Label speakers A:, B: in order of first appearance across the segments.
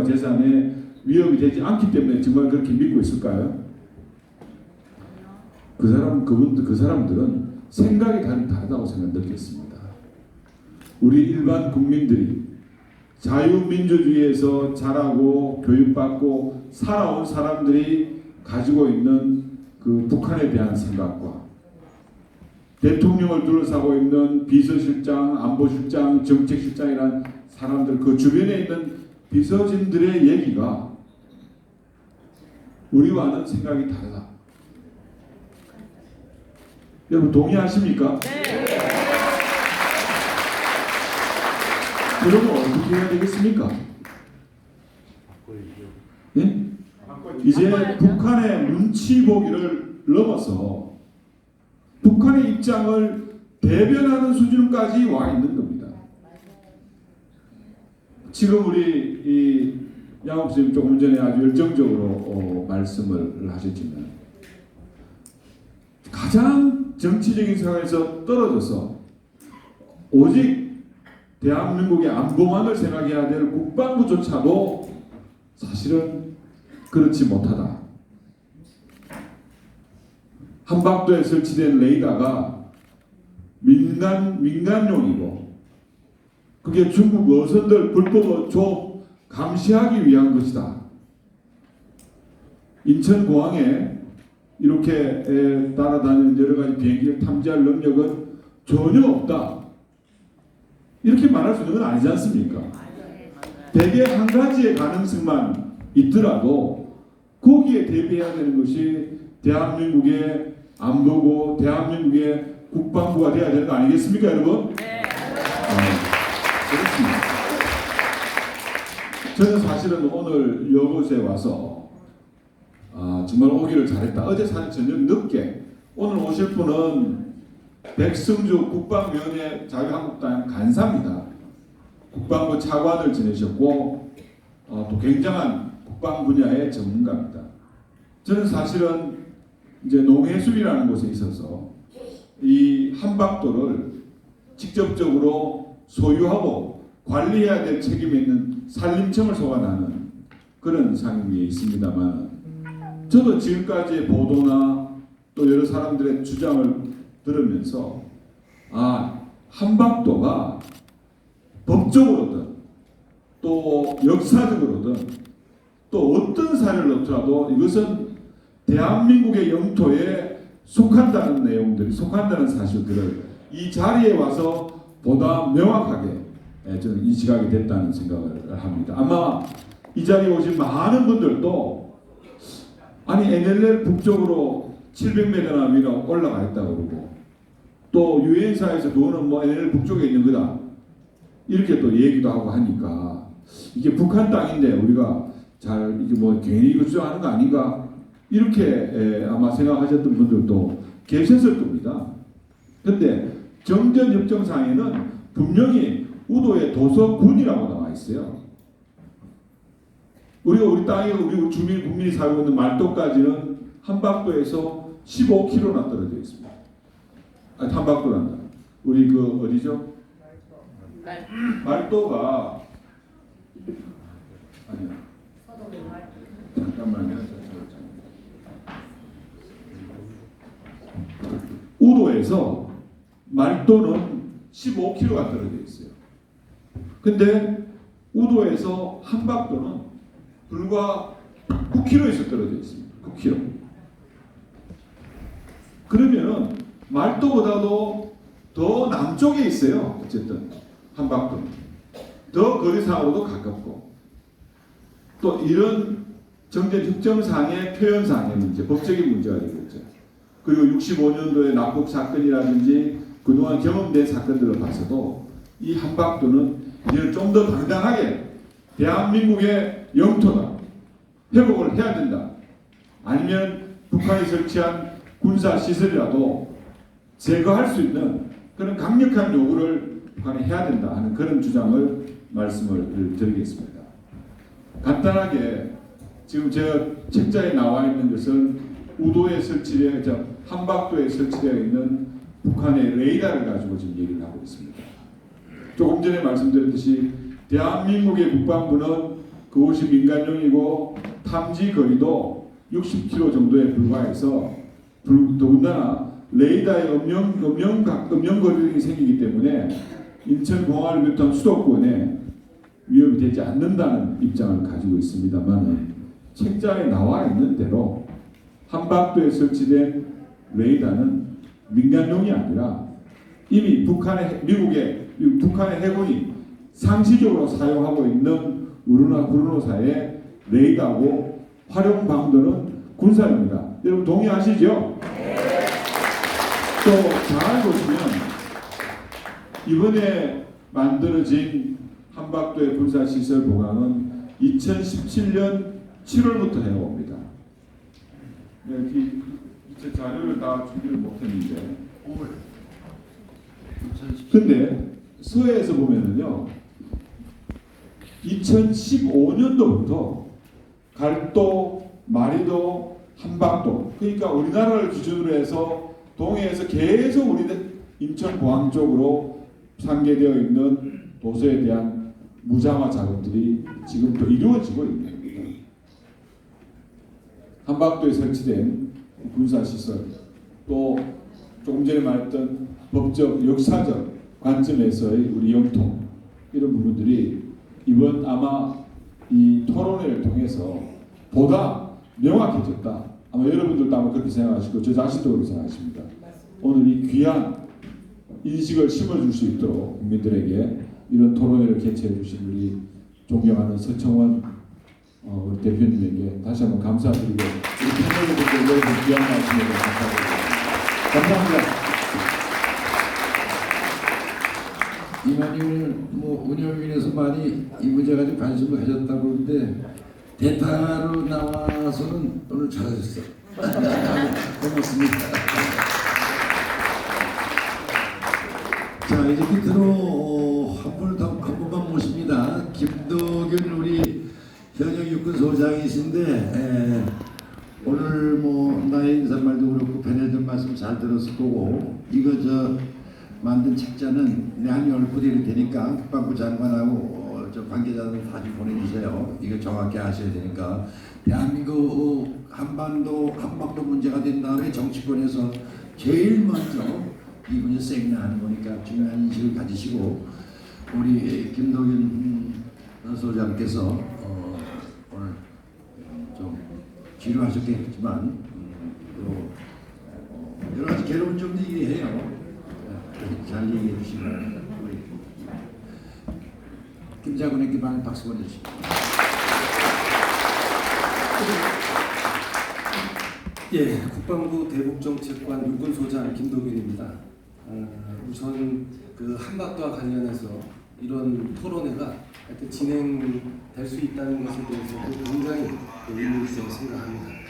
A: 재산에 위협이 되지 않기 때문에 정말 그렇게 믿고 있을까요? 그 사람 그분들 그 사람들은 생각이 다르다고 생각 느꼈습니다. 우리 일반 국민들이 자유민주주의에서 자라고 교육받고 살아온 사람들이 가지고 있는 그 북한에 대한 생각과 대통령을 둘러싸고 있는 비서실장, 안보실장, 정책실장이란 사람들 그 주변에 있는 비서진들의 얘기가 우리와는 생각이 다르다. 여러분 동의하십니까? 그러면 어떻게 해야 되겠습니까? 예? 이제 북한의 눈치 보기를 넘어서 북한의 입장을 대변하는 수준까지 와 있는 겁니다. 지금 우리 이 양옥 선생님 조금 전에 아주 열정적으로 어, 말씀을 하셨지만 가장 정치적인 상황에서 떨어져서 오직 대한민국의 안보만을 생각해야 될 국방부조차도 사실은 그렇지 못하다. 한반도에 설치된 레이더가 민간 민간용이고 그게 중국 어선들 불법 조업 감시하기 위한 것이다. 인천 공항에 이렇게 에, 따라다니는 여러 가지 비행기를 탐지할 능력은 전혀 없다. 이렇게 말할 수 있는 건 아니지 않습니까? 대개 한 가지의 가능성만 있더라도 거기에 대비해야 되는 것이 대한민국의 안보고 대한민국의 국방부가 돼야 되는 거 아니겠습니까, 여러분?
B: 네.
A: 아, 그렇습니다. 저는 사실은 오늘 이곳에 와서 아, 정말 오기를 잘했다. 어제 사실 저녁 늦게 오늘 오실 분은 백승주 국방위원회 자유한국당 간사입니다. 국방부 차관을 지내셨고 어, 또 굉장한 국방 분야의 전문가입니다. 저는 사실은 이제 농해수이라는 곳에 있어서 이 한박도를 직접적으로 소유하고 관리해야 될 책임이 있는 산림청을 소관하는 그런 상임위에 있습니다만 저도 지금까지의 보도나 또 여러 사람들의 주장을 들으면서 아 한박도가 법적으로든 또 역사적으로든 또 어떤 사례를 넣더라도 이것은 대한민국의 영토에 속한다는 내용들이 속한다는 사실들을 이 자리에 와서 보다 명확하게 예, 저는 인식하게 됐다는 생각을 합니다. 아마 이 자리에 오신 많은 분들도 아니 NLL 북쪽으로 700m나 위로 올라가 있다고 그러고 또 유엔사에서 그거는 뭐 NLL 북쪽에 있는 거다 이렇게 또 얘기도 하고 하니까 이게 북한 땅인데 우리가 잘 이게 뭐 괜히 이거 주장하는 거 아닌가 이렇게 에, 아마 생각하셨던 분들도 계셨을 겁니다. 근데 정전 협정상에는 분명히 우도의 도서군이라고 나와 있어요. 우리가 우리 땅에 우리 주민 국민이 살고 있는 말도까지는 한박도에서 15km나 떨어져 있습니다. 아, 한박도란다. 우리 그 어디죠? 말도 가 아니야. 잠깐만요. 우도에서 말도는 15km가 떨어져 있어요. 근데 우도에서 한박도는 불과 9km에서 떨어져 있습니다. 9km. 그러면은 말도보다도 더 남쪽에 있어요. 어쨌든 한박도는 더 거리상으로도 가깝고 또 이런 정제 득정상의 표현상의 문제, 법적인 문제가 되겠죠. 그리고 65년도의 남북 사건이라든지 그동안 경험된 사건들을 봐서도 이 한박도는 이제 좀 더 당당하게 대한민국의 영토다. 회복을 해야 된다. 아니면 북한이 설치한 군사 시설이라도 제거할 수 있는 그런 강력한 요구를 북한이 해야 된다 하는 그런 주장을 말씀을 드리겠습니다. 간단하게 지금 제가 책자에 나와 있는 것은 우도에 설치되어 저 한박도에 설치되어 있는 북한의 레이더를 가지고 지금 얘기를 하고 있습니다. 조금 전에 말씀드렸듯이 대한민국의 국방부는 그곳이 민간용이고 탐지 거리도 60km 정도에 불과해서 불- 더군다나 레이더의 음영 음영 각- 음영 거리가 생기기 때문에 인천 공항을 비롯한 수도권에 위협이 되지 않는다는 입장을 가지고 있습니다만 책자에 나와 있는 대로 한반도에 설치된 레이더는 민간용이 아니라 이미 북한의 미국의 미국 북한의 해군이 상시적으로 사용하고 있는 우르나 구르노사의 레이더고 활용 방도는 군사입니다. 여러분 동의하시죠? 또 잘 보시면 이번에 만들어진 한박도의 군사시설 보강은 2017년 7월부터 해옵니다. 제 자료를 다 준비를 못했는데 근데 서해에서 보면은요 2015년도부터 갈도, 마리도, 한박도 그러니까 우리나라를 기준으로 해서 동해에서 계속 우리 인천 공항 쪽으로 상계되어 있는 도서에 대한 무장화 작업들이 지금도 이루어지고 있는 겁니다. 한박도에 설치된 군사시설 또 조금 전에 말했던 법적 역사적 관점에서의 우리 영통 이런 부분들이 이번 아마 이 토론회를 통해서 보다 명확해졌다. 아마 여러분들도 아마 그렇게 생각하시고 저 자신도 그렇게 생각하십니다. 오늘 이 귀한 인식을 심어줄 수 있도록 국민들에게 이런 토론회를 개최해 주신 우리 존경하는 서청원 어, 대표님에게 다시 한번 감사드리고 패널분들 여러분 귀한 대해 감사드립니다. 감사합니다.
B: 이만희를 뭐 운영위원회에서 많이 이 문제 가지고 관심을 가졌다고 그러는데 대타로 나와서는 오늘 잘하셨어. 고맙습니다. 자 이제 끝으로 한 분을 더 한 분만 모십니다. 김도균 우리 현역 육군 소장이신데 에, 오늘 뭐 나의 인사말도 그렇고 패널들 말씀 잘 들었을 거고 이거 저 만든 책자는 내한 열부 드릴 테니까 국방부 장관하고 어, 저 관계자들 다좀 보내주세요. 이거 정확히 아셔야 되니까 대한민국 어, 한반도 한반도 문제가 된 다음에 정치권에서 제일 먼저 이 문제 세미나 하는 거니까 중요한 인식을 가지시고 우리 김동윤 음, 소장께서 어, 오늘 좀 지루하셨겠지만 여러 가지 괴로운 점도 얘기해요. 네, 잘 얘기해 주시고 우리 김 장군에게 많은 박수 보내주시고
C: 예, 국방부 대북정책관 육군소장 김도균입니다. 어, 우선 그 한박도와 관련해서 이런 토론회가 진행될 수 있다는 것에 대해서도 굉장히 그 의미 있다고 생각합니다.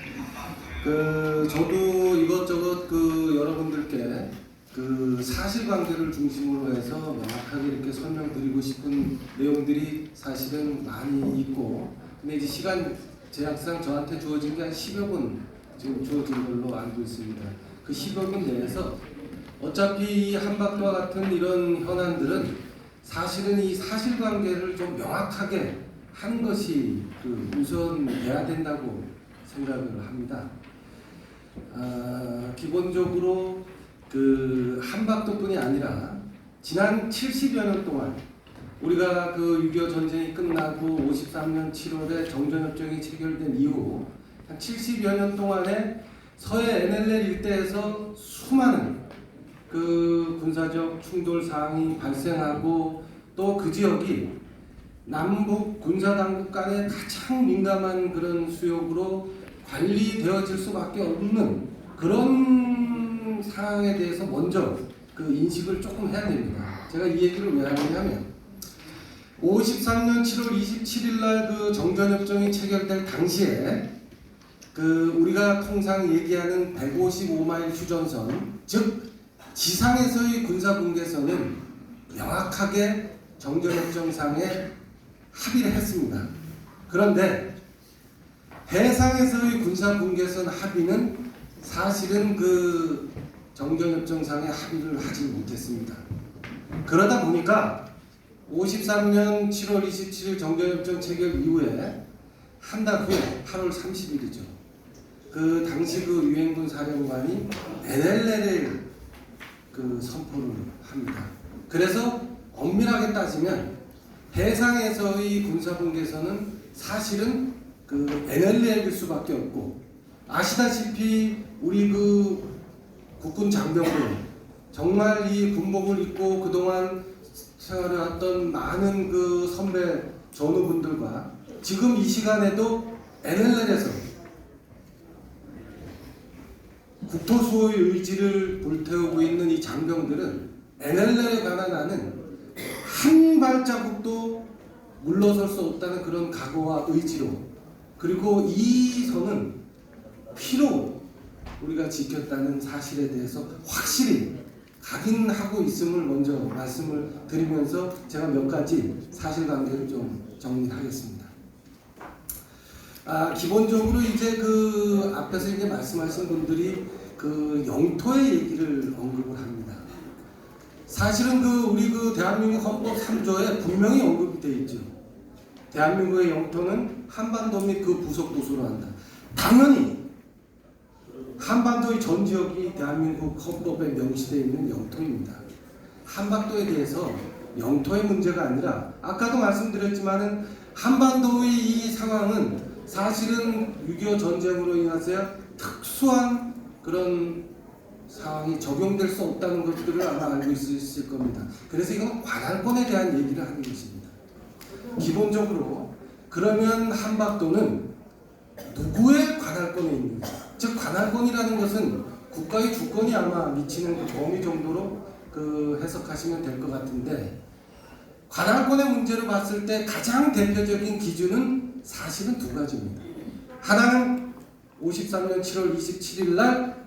C: 그 저도 이것저것 그 여러분들께 그 사실관계를 중심으로 해서 명확하게 이렇게 설명드리고 싶은 내용들이 사실은 많이 있고 근데 이제 시간 제약상 저한테 주어진 게 한 10여 분 지금 주어진 걸로 알고 있습니다. 그 10여 분 내에서 어차피 이 한박도와 같은 이런 현안들은 사실은 이 사실관계를 좀 명확하게 하는 것이 그 우선돼야 된다고 생각을 합니다. 아, 기본적으로 그 한박도뿐이 아니라 지난 70여 년 동안 우리가 그 6.25 전쟁이 끝나고 53년 7월에 정전협정이 체결된 이후 한 70여 년 동안에 서해 NLL 일대에서 수많은 그 군사적 충돌 사항이 발생하고 또 그 지역이 남북 군사 당국 간의 가장 민감한 그런 수역으로 관리되어질 수밖에 없는 그런 상황에 대해서 먼저 그 인식을 조금 해야 됩니다. 제가 이 얘기를 왜 하느냐면 53년 7월 27일 날 그 정전협정이 체결될 당시에 그 우리가 통상 얘기하는 155마일 휴전선 즉 지상에서의 군사 분계선은 명확하게 정전협정상에 합의를 했습니다. 그런데 해상에서의 군사 분계선 합의는 사실은 그 정전협정상에 합의를 하지 못했습니다. 그러다 보니까 53년 7월 27일 정전협정 체결 이후에 한 달 후에 8월 30일이죠. 그 당시 그 유엔군 사령관이 NLL을 그 선포를 합니다. 그래서 엄밀하게 따지면 해상에서의 군사분계선은 사실은 그 NLL일 수밖에 없고 아시다시피 우리 그 국군 장병들 정말 이 군복을 입고 그동안 생활해왔던 많은 그 선배 전우분들과 지금 이 시간에도 NLL에서 국토수호의 의지를 불태우고 있는 이 장병들은 NLL에 관한 안은 한 발자국도 물러설 수 없다는 그런 각오와 의지로 그리고 이 선은 피로 우리가 지켰다는 사실에 대해서 확실히 각인하고 있음을 먼저 말씀을 드리면서 제가 몇 가지 사실관계를 좀 정리하겠습니다. 아, 기본적으로 이제 그 앞에서 이제 말씀하신 분들이 그 영토의 얘기를 언급을 합니다. 사실은 그 우리 그 대한민국 헌법 3조에 분명히 언급이 되어 있죠. 대한민국의 영토는 한반도 및 그 부속 도서로 한다. 당연히 한반도의 전 지역이 대한민국 헌법에 명시되어 있는 영토입니다. 한반도에 대해서 영토의 문제가 아니라 아까도 말씀드렸지만은 한반도의 이 상황은 사실은 6.25 전쟁으로 인해서 특수한 그런 상황이 적용될 수 없다는 것들을 아마 알고 있으실 겁니다. 그래서 이건 관할권에 대한 얘기를 하는 것입니다. 기본적으로 그러면 한반도는 누구의 관할권에 있는가? 즉 관할권이라는 것은 국가의 주권이 아마 미치는 그 범위 정도로 그 해석하시면 될 것 같은데 관할권의 문제를 봤을 때 가장 대표적인 기준은 사실은 두 가지입니다. 하나는 53년 7월 27일 날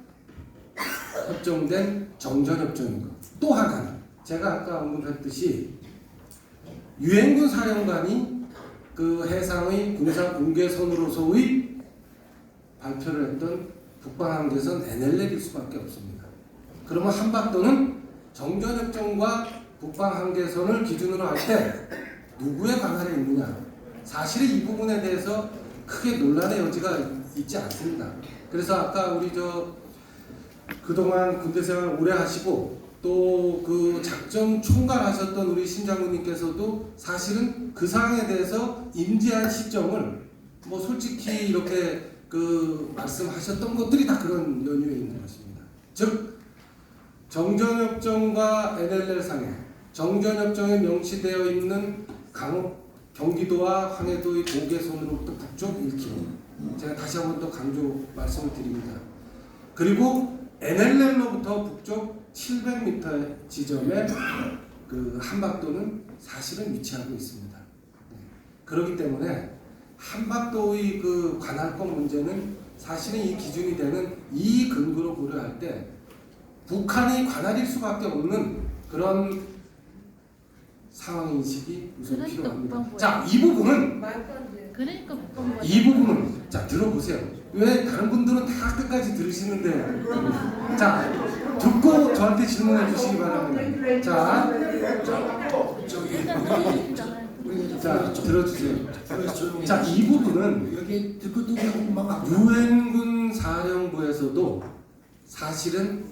C: 협정된 정전협정인 것. 또 하나는 제가 아까 언급했듯이 유엔군 사령관이 그 해상의 군사 분계선으로서의 발표를 했던 북방한계선 NLL일 수밖에 없습니다. 그러면 한반도는 정전협정과 북방한계선을 기준으로 할 때 누구의 관할에 있느냐? 사실은 이 부분에 대해서 크게 논란의 여지가 있지 않습니다. 그래서 아까 우리 저 그동안 군대 생활 오래 하시고 또 그 작전 총괄하셨던 우리 신장군님께서도 사실은 그 사항에 대해서 임지한 시점을 뭐 솔직히 이렇게 그 말씀하셨던 것들이 다 그런 연유에 있는 것입니다. 즉 정전협정과 NLL 상에 정전협정에 명시되어 있는 강 경기도와 황해도의 고개선으로부터 북쪽 1km. 제가 다시 한 번 더 강조 말씀을 드립니다. 그리고 NLL로부터 북쪽 700m 지점에 그 한박도는 사실은 위치하고 있습니다. 네. 그렇기 때문에 한박도의 그 관할권 문제는 사실은 이 기준이 되는 이 근거로 고려할 때 북한이 관할일 수밖에 없는 그런 상황 인식이 우선
D: 그러니까
C: 필요합니다. 자, 이 부분은
D: 그러니까
C: 이 부분은 자 들어보세요. 왜 다른 분들은 다 끝까지 들으시는데 자 듣고 저한테 질문해 주시기 바랍니다. 자, 자 들어주세요. 자 이 부분은
B: 여기 듣고 또
C: 유엔군 사령부에서도 사실은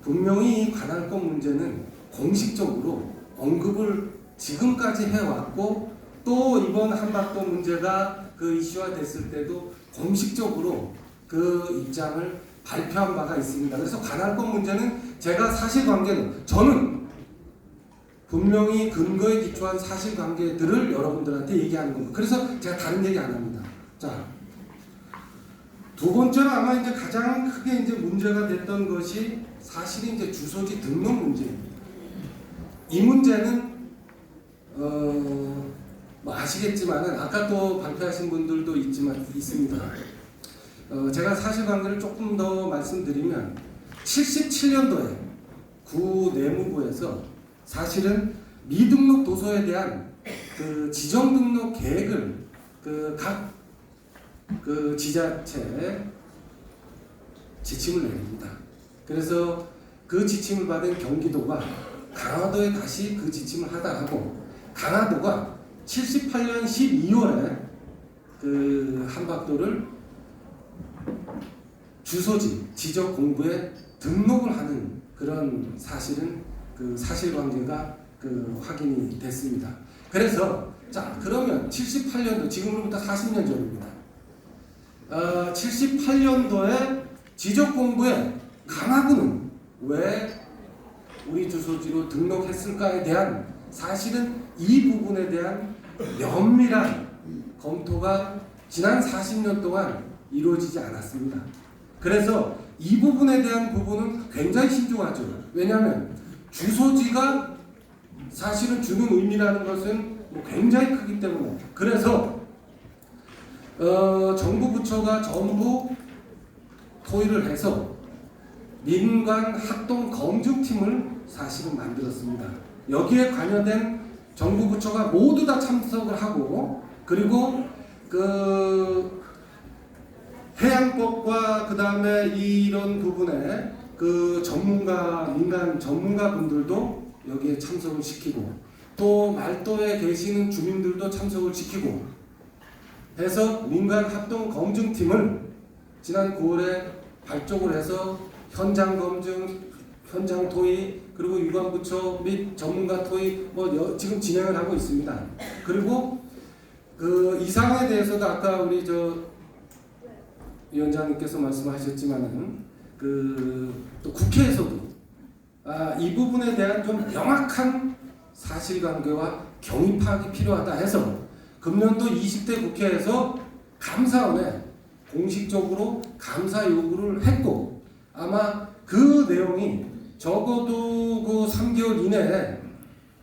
C: 분명히 이 관할권 문제는 공식적으로 언급을 지금까지 해왔고 또 이번 한반도 문제가 그 이슈화 됐을 때도 공식적으로 그 입장을 발표한 바가 있습니다. 그래서 관할권 문제는 제가 사실관계는 저는 분명히 근거에 기초한 사실관계들을 여러분들한테 얘기하는 겁니다. 그래서 제가 다른 얘기 안 합니다. 자, 두 번째로 아마 이제 가장 크게 이제 문제가 됐던 것이 사실 이제 주소지 등록 문제입니다. 이 문제는 어, 뭐 아시겠지만은 아까 또 발표하신 분들도 있지만 있습니다. 어, 제가 사실관계를 조금 더 말씀드리면 77년도에 구 내무부에서 사실은 미등록 도서에 대한 그 지정 등록 계획을 그각그 지자체에 지침을 내립니다. 그래서 그 지침을 받은 경기도가 강화도에 다시 그 지침을 하다 하고 강화도가 78년 12월에 그 한박도를 주소지 지적 공부에 등록을 하는 그런 사실은 그 사실관계가 그 확인이 됐습니다. 그래서 자 그러면 78년도 지금으로부터 40년 전입니다. 어, 78년도에 지적 공부에 강화군은 왜 우리 주소지로 등록했을까에 대한 사실은 이 부분에 대한 면밀한 검토가 지난 40년 동안 이루어지지 않았습니다. 그래서 이 부분에 대한 부분은 굉장히 신중하죠. 왜냐하면 주소지가 사실은 주는 의미라는 것은 뭐 굉장히 크기 때문에 그래서 어, 정부 부처가 전부 토의를 해서 민간 합동 검증팀을 사실은 만들었습니다. 여기에 관여된 정부 부처가 모두 다 참석을 하고 그리고 그 해양법과 그 다음에 이런 부분에 그 전문가 민간 전문가 분들도 여기에 참석을 시키고 또 말도에 계시는 주민들도 참석을 시키고 해서 민간 합동 검증팀을 지난 9월에 발족을 해서 현장 검증, 현장 토의 그리고 유관부처 및 전문가 토의 뭐 여- 지금 진행을 하고 있습니다. 그리고 그 이상에 대해서도 아까 우리 저 위원장님께서 말씀하셨지만은 그 또 국회에서도 아, 이 부분에 대한 좀 명확한 사실관계와 경위 파악이 필요하다 해서 금년도 20대 국회에서 감사원에 공식적으로 감사 요구를 했고 아마 그 내용이 적어도 그 3개월 이내에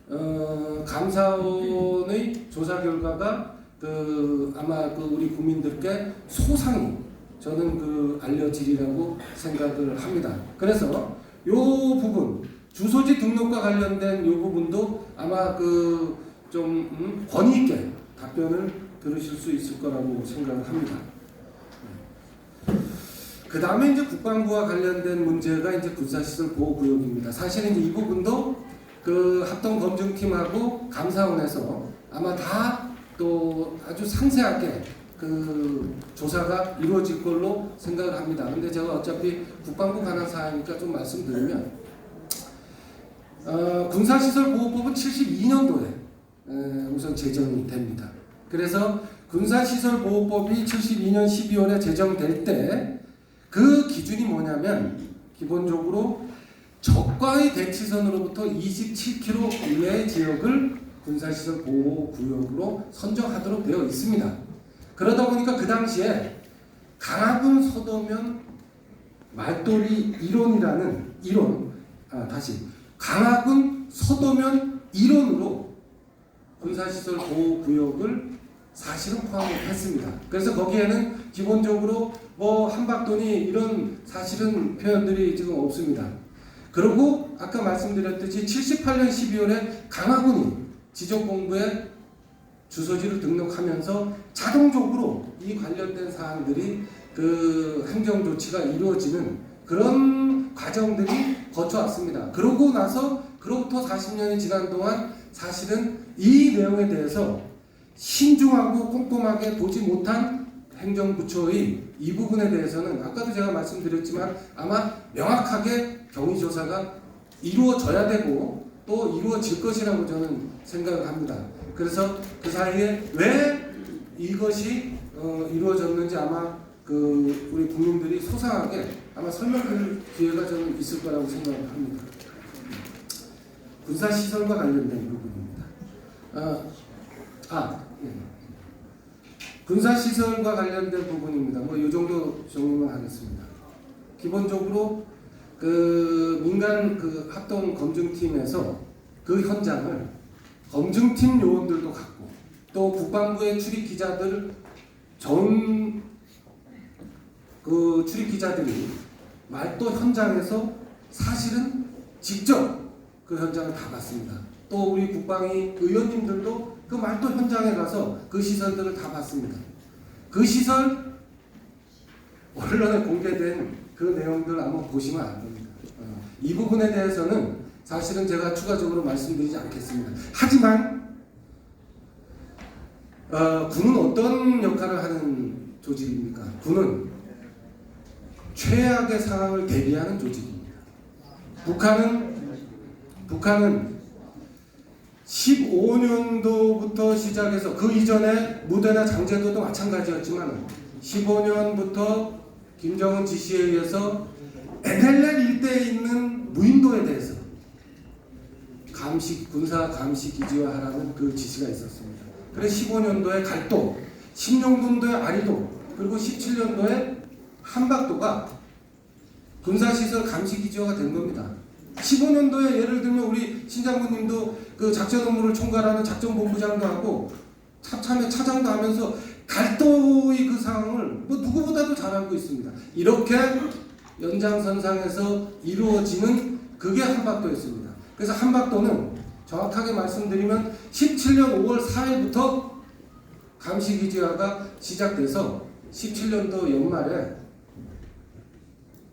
C: 어, 감사원의 조사 결과가 그 아마 그 우리 국민들께 소상히 저는 그 알려지리라고 생각을 합니다. 그래서 요 부분 주소지 등록과 관련된 요 부분도 아마 그좀 음, 권위 있게 답변을 들으실 수 있을 거라고 생각을 합니다. 그 다음에 이제 국방부와 관련된 문제가 이제 군사시설 보호구역입니다. 사실은 이 부분도 그 합동 검증팀하고 감사원에서 아마 다 또 아주 상세하게 그 조사가 이루어질 걸로 생각을 합니다. 근데 제가 어차피 국방부 관한 사항이니까 좀 말씀드리면 어, 군사시설 보호법은 72년도에 우선 제정이 됩니다. 그래서 군사시설 보호법이 72년 12월에 제정될 때 그 기준이 뭐냐면 기본적으로 적과의 대치선으로부터 27km 이내의 지역을 군사시설 보호구역으로 선정하도록 되어 있습니다. 그러다 보니까 그 당시에 강화군 서도면 말돌이 이론이라는 이론, 아, 다시 강화군 서도면 이론으로 군사시설 보호구역을 사실은 포함을 했습니다. 그래서 거기에는 기본적으로 뭐 한박돈이 이런 사실은 표현들이 지금 없습니다. 그리고 아까 말씀드렸듯이 78년 12월에 강화군이 지적공부에 주소지를 등록하면서 자동적으로 이 관련된 사항들이 그 행정 조치가 이루어지는 그런 과정들이 거쳐왔습니다. 그러고 나서 그로부터 40년이 지난 동안 사실은 이 내용에 대해서 신중하고 꼼꼼하게 보지 못한 행정부처의 이 부분에 대해서는 아까도 제가 말씀드렸지만 아마 명확하게 경위조사가 이루어져야 되고 또 이루어질 것이라고 저는 생각을 합니다. 그래서 그 사이에 왜 이것이 어, 이루어졌는지 아마 그 우리 국민들이 소상하게 아마 설명드릴 기회가 저는 있을 거라고 생각을 합니다. 군사 시설과 관련된 부분입니다. 아, 아 예. 군사 시설과 관련된 부분입니다. 뭐 이 정도 정리만 하겠습니다. 기본적으로 그 민간 그 합동 검증팀에서 그 현장을 검증팀 요원들도 갖고 또 국방부의 출입 기자들 전 그 출입 기자들이 말도 현장에서 사실은 직접 그 현장을 다 봤습니다. 또 우리 국방위 의원님들도 그 말도 현장에 가서 그 시설들을 다 봤습니다. 그 시설 언론에 공개된 그 내용들 한번 보시면 안 됩니다. 어, 이 부분에 대해서는 사실은 제가 추가적으로 말씀드리지 않겠습니다. 하지만 어, 군은 어떤 역할을 하는 조직입니까? 군은 최악의 상황을 대비하는 조직입니다. 북한은 북한은 15년도부터 시작해서 그 이전에 무대나 장제도도 마찬가지였지만 15년부터 김정은 지시에 의해서 NLL 일대에 있는 무인도에 대해서 감시 군사 감시 기지화 하라는 그 지시가 있었습니다. 그래서 15년도에 갈도, 16년도에 아리도, 그리고 17년도에 한박도가 군사시설 감시 기지화가 된 겁니다. 15년도에 예를 들면 우리 신장군님도 그 작전 업무를 총괄하는 작전본부장도 하고 참참회 차장도 하면서 갈도의 그 상황을 뭐 누구보다도 잘 알고 있습니다. 이렇게 연장선상에서 이루어지는 그게 한박도였습니다. 그래서 한박도는 정확하게 말씀드리면 17년 5월 4일부터 감시기지화가 시작돼서 17년도 연말에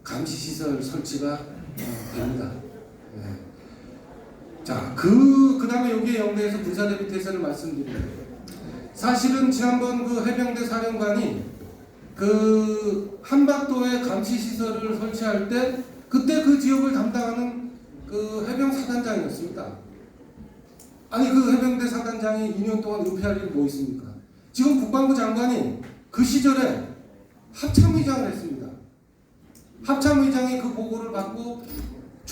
C: 감시시설 설치가 어, 됩니다. 네. 자, 그, 그 다음에 여기에 연계해서 군사대비 태세를 말씀드립니다. 사실은 지난번 그 해병대 사령관이 그 한박도에 감시시설을 설치할 때 그때 그 지역을 담당하는 그 해병 사단장이었습니다. 아니 그 해병대 사단장이 2년 동안 은폐할 일이 뭐 있습니까? 지금 국방부 장관이 그 시절에 합참의장을 했습니다. 합참의장이 그 보고를 받고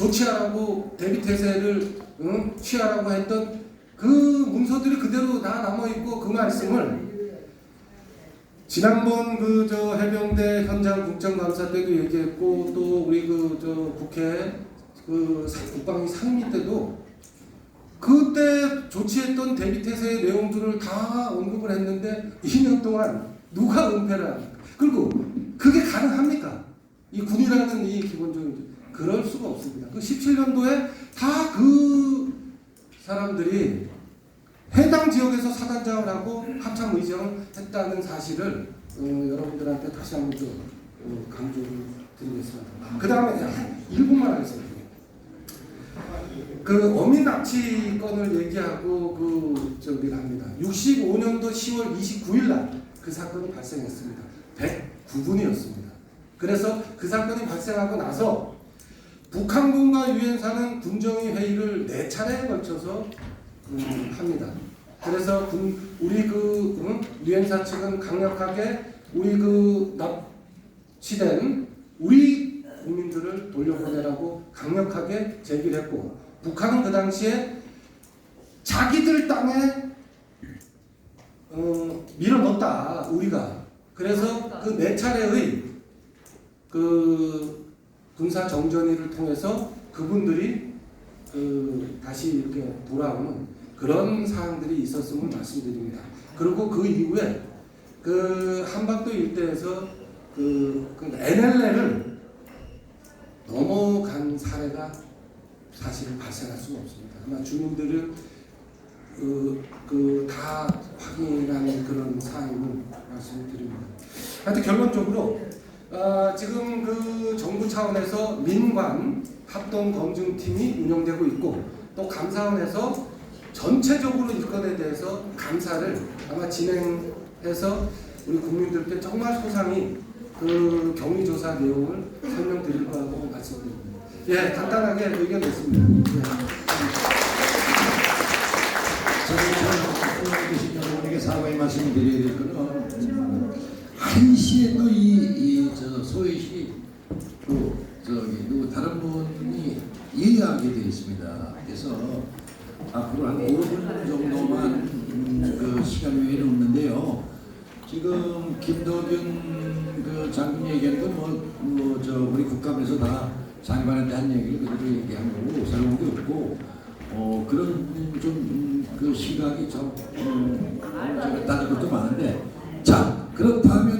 C: 조치하라고 대비 태세를 응? 취하라고 했던 그 문서들이 그대로 다 남아 있고 그 말씀을 지난번 그 저 해병대 현장 국정감사 때도 얘기했고 또 우리 그 저 국회 그 사- 국방위 상임위 때도 그때 조치했던 대비 태세의 내용들을 다 언급을 했는데 2년 동안 누가 은폐를 합니까? 그리고 그게 가능합니까? 이 군이라는 이 기본적인 그럴 수가 없습니다. 그 17년도에 다 그 사람들이 해당 지역에서 사단장을 하고 합참 의장을 했다는 사실을 어, 여러분들한테 다시 한번 좀 어, 강조를 드리겠습니다. 그 다음에 1분만 하겠습니다. 그 어민 납치 건을 얘기하고 그 저기를 합니다. 65년도 10월 29일 날 그 사건이 발생했습니다. 109분이었습니다. 그래서 그 사건이 발생하고 나서 북한군과 유엔사는 군정위 회의를 네 차례에 걸쳐서 음, 합니다. 그래서 군 우리 그 음, 유엔사 측은 강력하게 우리 그 납치된 우리 국민들을 돌려보내라고 강력하게 제기를 했고 북한은 그 당시에 자기들 땅에 어, 밀어넣었다 우리가 그래서 그 네 차례의 그 군사 정전위를 통해서 그분들이 그 다시 이렇게 돌아오는 그런 사항들이 있었음을 말씀드립니다. 그리고 그 이후에 그 한반도 일대에서 그, 그 NLL을 넘어간 사례가 사실 발생할 수가 없습니다. 아마 주민들은 그다 확인한 그런 사항을 말씀드립니다. 하여튼 결론적으로 어, 지금 그 정부 차원에서 민관 합동 검증팀이 운영되고 있고 또 감사원에서 전체적으로 이 건에 대해서 감사를 아마 진행해서 우리 국민들께 정말 소상히 그 경위 조사 내용을 설명드릴 거라고 말씀드립니다. 예, 간단하게 의견 냈습니다. 예.
B: 저는 사과의 말씀을 드려야 될 거는 음, 한시에 또이 저 소희씨 또 저기 누구 다른 분이 예의하게 되어 있습니다. 그래서 앞으로 한 5분 정도만 음, 그 시간 외에는 없는데요. 지금 김덕윤 그 장군 얘기한 건뭐뭐저 우리 국감에서 다 장관한테 한 얘기를 그대로 얘기한 거고 새로운 게 없고 어 그런 좀그 시각이 좀 음, 제가 따질 것도 많은데 자 그렇다면은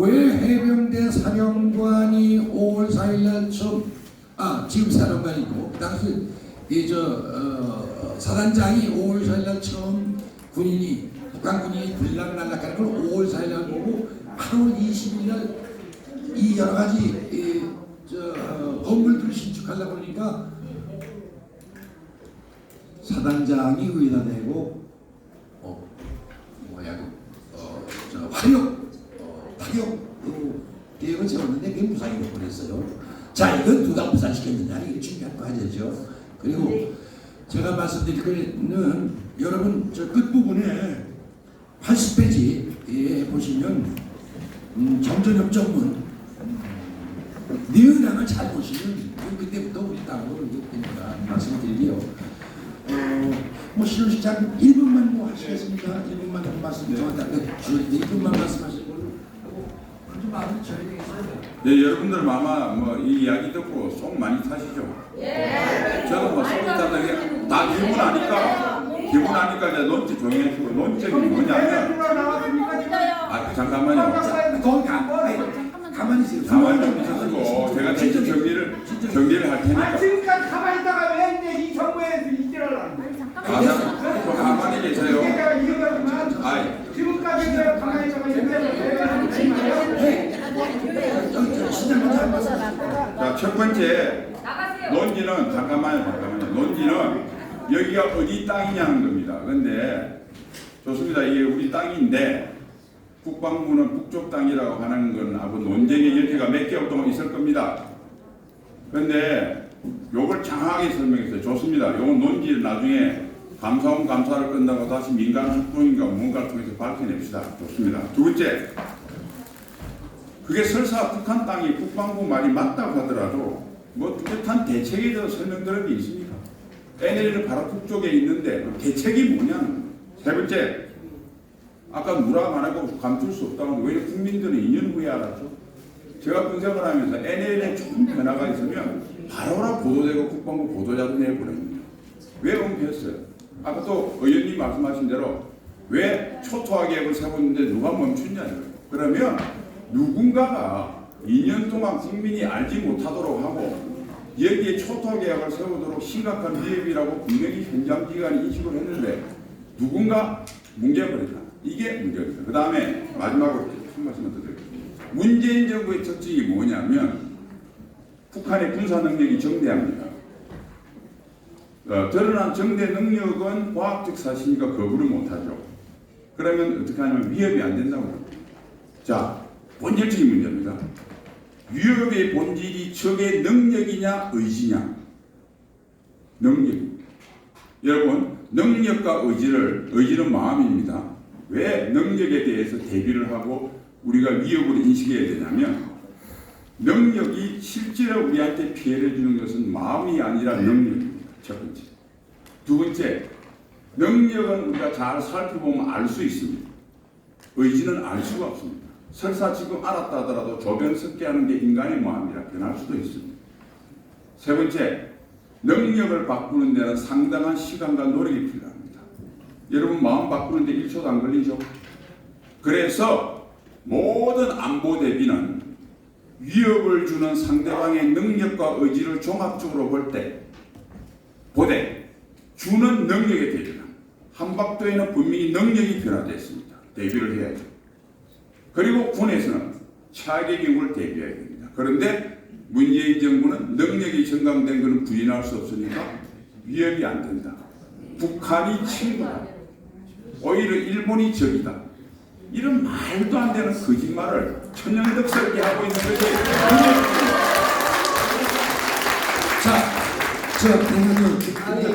B: 왜 해병대 사령관이 5월 4일날 처음 아 지금 사령관이고 그 당시 이저 어, 사단장이 5월 4일날 처음 군인이 북한 군인이 들락날락하는 걸 5월 4일날 보고 8월 20일날 이 여러 가지 이, 저 어, 건물들을 신축하려 보니까 사단장이 의다 되고 어 뭐야 화력 어, 파격 그 계획을 세웠는데 그게 무산이 돼버렸어요. 자 이건 누가 무산시켰느냐 이게 중요한 과제죠. 그리고 제가 말씀드릴 거는 여러분 저 끝부분에 80페이지에 보시면 음, 정전협정문 내용량을 잘 보시면 그때부터 우리 당으로 이렇게 됩니다. 말씀드리고요. 어, 뭐 신혼시장 1분만 뭐 하시겠습니까? 1분만 말씀 네, 1분만 말씀하시고 하고 좀 저에게.
E: 네, 여러분들 아마 뭐 이 이야기 듣고 속 많이 타시죠? 예. 저도 뭐 속이 타는 게다 기분 아니까 기분 아니까 이제 논지 정해주고 논점이 뭐냐면 아 잠깐만요.
B: 가, 가만히 있어요.
E: 가만히 좀 있으시고 제가 대신 정리를 정리를
F: 할아
E: 테니까.
F: 지금까지 가만히 있다가 왜 이제 이 정부에서 이질을 하는
D: 아,
E: 가만히 계세요. 아이.
F: 지금까지 가만히 있다가 이제 왜 하는지
B: 여기 저 시장님 잘 말씀.
E: 자, 첫 번째 논지는 잠깐만요, 잠깐만요. 논지는 여기가 어디 땅이냐는 겁니다. 근데 좋습니다. 이게 우리 땅인데 국방부는 북쪽 땅이라고 하는 건 아무 논쟁의 여지가 몇 개월 동안 있을 겁니다. 근데 요걸 장하게 설명했어요. 좋습니다. 요건 논지를 나중에 감사원 감사를 끝나고 다시 민간 활동인가 뭔가를 통해서 밝혀냅시다. 좋습니다. 두 번째, 그게 설사 북한 땅이 국방부 말이 맞다고 하더라도 뭐 뚜렷한 대책에 대해서 설명드릴 게 있습니까? NLL은 바로 북쪽에 있는데 그 대책이 뭐냐는 거예요. 세 번째, 아까 누락 안 하고 감출 수 하는데 왜 국민들은 2년 후에 알았죠? 제가 분석을 하면서 NLL에 조금 변화가 있으면 바로바로 보도되고 국방부 보도자도 내보냅니다. 왜 은폐했어요? 아까 또 의원님 말씀하신 대로 왜 초토화 계획을 세웠는데 누가 멈춘냐 이거예요. 그러면 누군가가 2년 동안 국민이 알지 못하도록 하고 여기에 초토화 계획을 세우도록 심각한 위협이라고 분명히 현장 기관이 인식을 했는데 누군가 뭉개버렸다. 이게 문제입니다. 그 다음에 마지막으로 한 말씀만 더 드릴게요. 문재인 정부의 특징이 뭐냐면 북한의 군사 능력이 정대합니다. 어, 드러난 정대 능력은 과학적 사실이니까 거부를 못하죠. 그러면 어떻게 하냐면 위협이 안 된다고 합니다. 자, 본질적인 문제입니다. 위협의 본질이 적의 능력이냐 의지냐? 능력입니다. 여러분, 능력과 의지를 의지는 마음입니다. 왜 능력에 대해서 대비를 하고 우리가 위협을 인식해야 되냐면 능력이 실제로 우리한테 피해를 주는 것은 마음이 아니라 능력입니다. 첫 번째. 두 번째, 능력은 우리가 잘 살펴보면 알 수 있습니다. 의지는 알 수가 없습니다. 설사 지금 알았다 하더라도 조변스럽게 하는 게 인간의 마음이라 변할 수도 있습니다. 세 번째, 능력을 바꾸는 데는 상당한 시간과 노력이 필요합니다. 여러분 마음 바꾸는데 1초도 안 걸리죠? 그래서 모든 안보 대비는 위협을 주는 상대방의 능력과 의지를 종합적으로 볼 때 보되 주는 능력에 대비는 한박도에는 분명히 능력이 변화됐습니다. 대비를 해야죠. 그리고 군에서는 경우를 대비해야 됩니다. 그런데 문재인 정부는 능력이 증강된 것은 부인할 수 없으니까 위협이 안 된다. 북한이 친구다. 오히려 일본이 적이다. 이런 말도 안 되는 거짓말을 천연덕스럽게 하고 있는 것이.
B: 자, 저 대표님,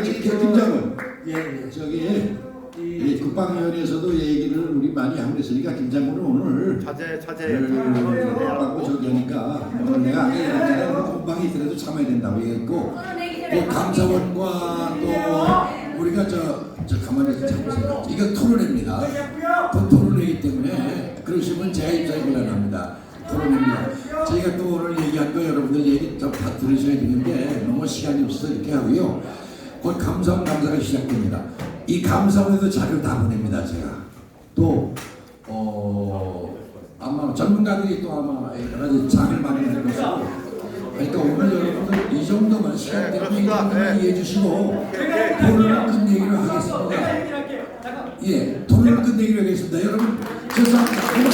B: 김- 김장은
C: 예, 예.
B: 저기 이 국방위원회에서도 얘기를 우리 많이 하고 있으니까 김장군은 오늘
G: 자제 자제
B: 국방부 저기 하니까 오늘 내가 아까. 국방이 있더라도 참아야 된다고 얘기했고 그 감사원과 또 우리가 저, 저 가만히 참으세요. 이거 토론회입니다. 또 토론회이기 때문에 그러시면 제 입장이 곤란합니다. 토론회입니다. 저희가 또 오늘 얘기한 거 여러분들 얘기 좀다 들으셔야 되는데 너무 시간이 없어서 이렇게 하고요. 곧 감사원 감사가 시작됩니다. 이 감사원에도 자료를 다 보냅니다. 제가 또 어, 아마 전문가들이 또 아마 여러 가지 장을 마련할 것이고 그러니까 오늘 여러분들 이 정도만 시간 때문에 이 정도만 이해해 주시고 토론을 끝내기로 하겠습니다. 예, 토론을 끝내기로 하겠습니다. 여러분 죄송합니다.